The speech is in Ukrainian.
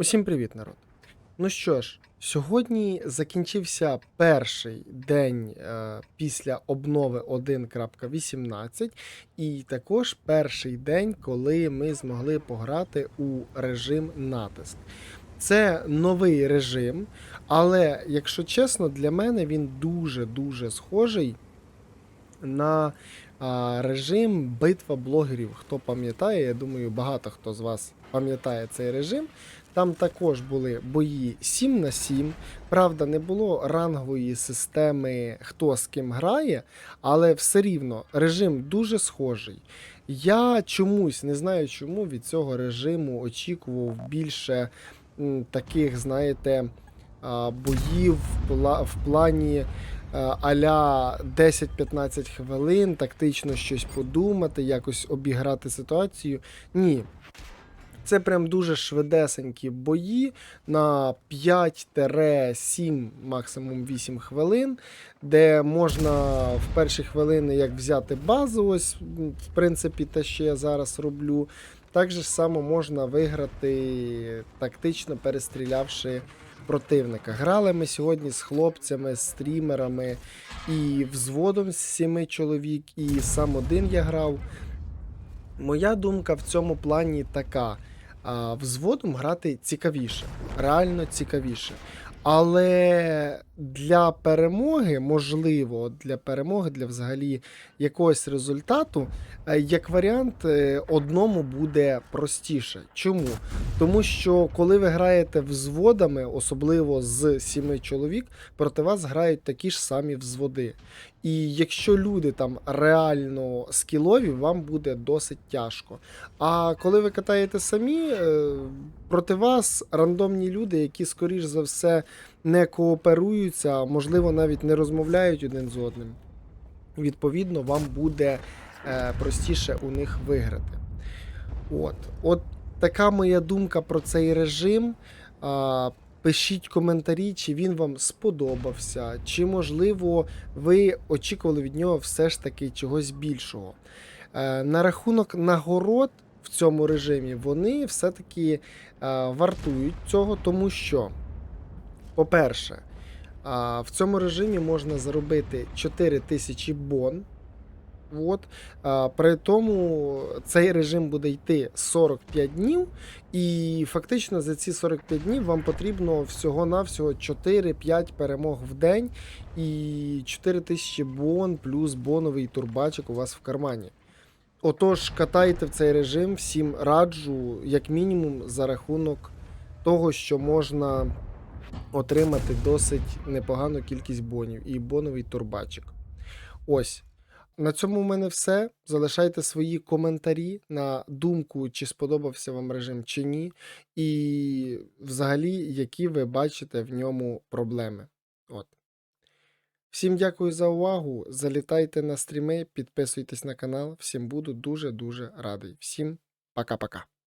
Усім привіт, народ. Ну що ж, сьогодні закінчився перший день е, після обнови 1.18, і також перший день, коли ми змогли пограти у режим натиск. Це новий режим, але, якщо чесно, для мене він дуже-дуже схожий на а, режим битва блогерів. Хто пам'ятає, я думаю, багато хто з вас пам'ятає цей режим. Там також були бої 7 на 7. Правда, не було рангової системи, хто з ким грає, але все рівно режим дуже схожий. Я чомусь не знаю, чому від цього режиму очікував більше м, таких, знаєте, боїв в плані е, аля 10-15 хвилин, тактично щось подумати, якось обіграти ситуацію. Ні. Це прям дуже швидесенькі бої на 5-7, максимум 8 хвилин, де можна в перші хвилини як взяти базу, ось в принципі те, що я зараз роблю. Так же само можна виграти тактично перестрілявши противника. Грали ми сьогодні з хлопцями, з стрімерами і взводом з сіми чоловік, і сам один я грав. Моя думка в цьому плані така: а, взводом грати цікавіше, реально цікавіше. Але для перемоги, можливо, для перемоги, для взагалі якогось результату, е, як варіант, е, одному буде простіше. Чому? Тому що коли ви граєте взводами, особливо з сіми чоловік, проти вас грають такі ж самі взводи. І якщо люди там реально скілові, вам буде досить тяжко. А коли ви катаєте самі, е, проти вас рандомні люди, які, скоріш за все, не кооперуються, можливо, навіть не розмовляють один з одним. Відповідно, вам буде е, простіше у них виграти. От. От така моя думка про цей режим. Пишіть коментарі, чи він вам сподобався, чи, можливо, ви очікували від нього все ж таки чогось більшого. Е, на рахунок нагород в цьому режимі вони все-таки е, вартують цього, тому що, по-перше, в цьому режимі можна заробити 4000 бон. От. При тому цей режим буде йти 45 днів, і фактично за ці 45 днів вам потрібно всього-навсього 4-5 перемог в день і 4000 бон плюс боновий турбачик у вас в кармані. Отож, катайте в цей режим, всім раджу, як мінімум, за рахунок того, що можна отримати досить непогану кількість бонів і боновий турбачик. Ось. На цьому в мене все. Залишайте свої коментарі на думку, чи сподобався вам режим чи ні, і взагалі, які ви бачите в ньому проблеми. От. Всім дякую за увагу. Залітайте на стріми, підписуйтесь на канал. Всім буду дуже-дуже радий. Всім пока-пока.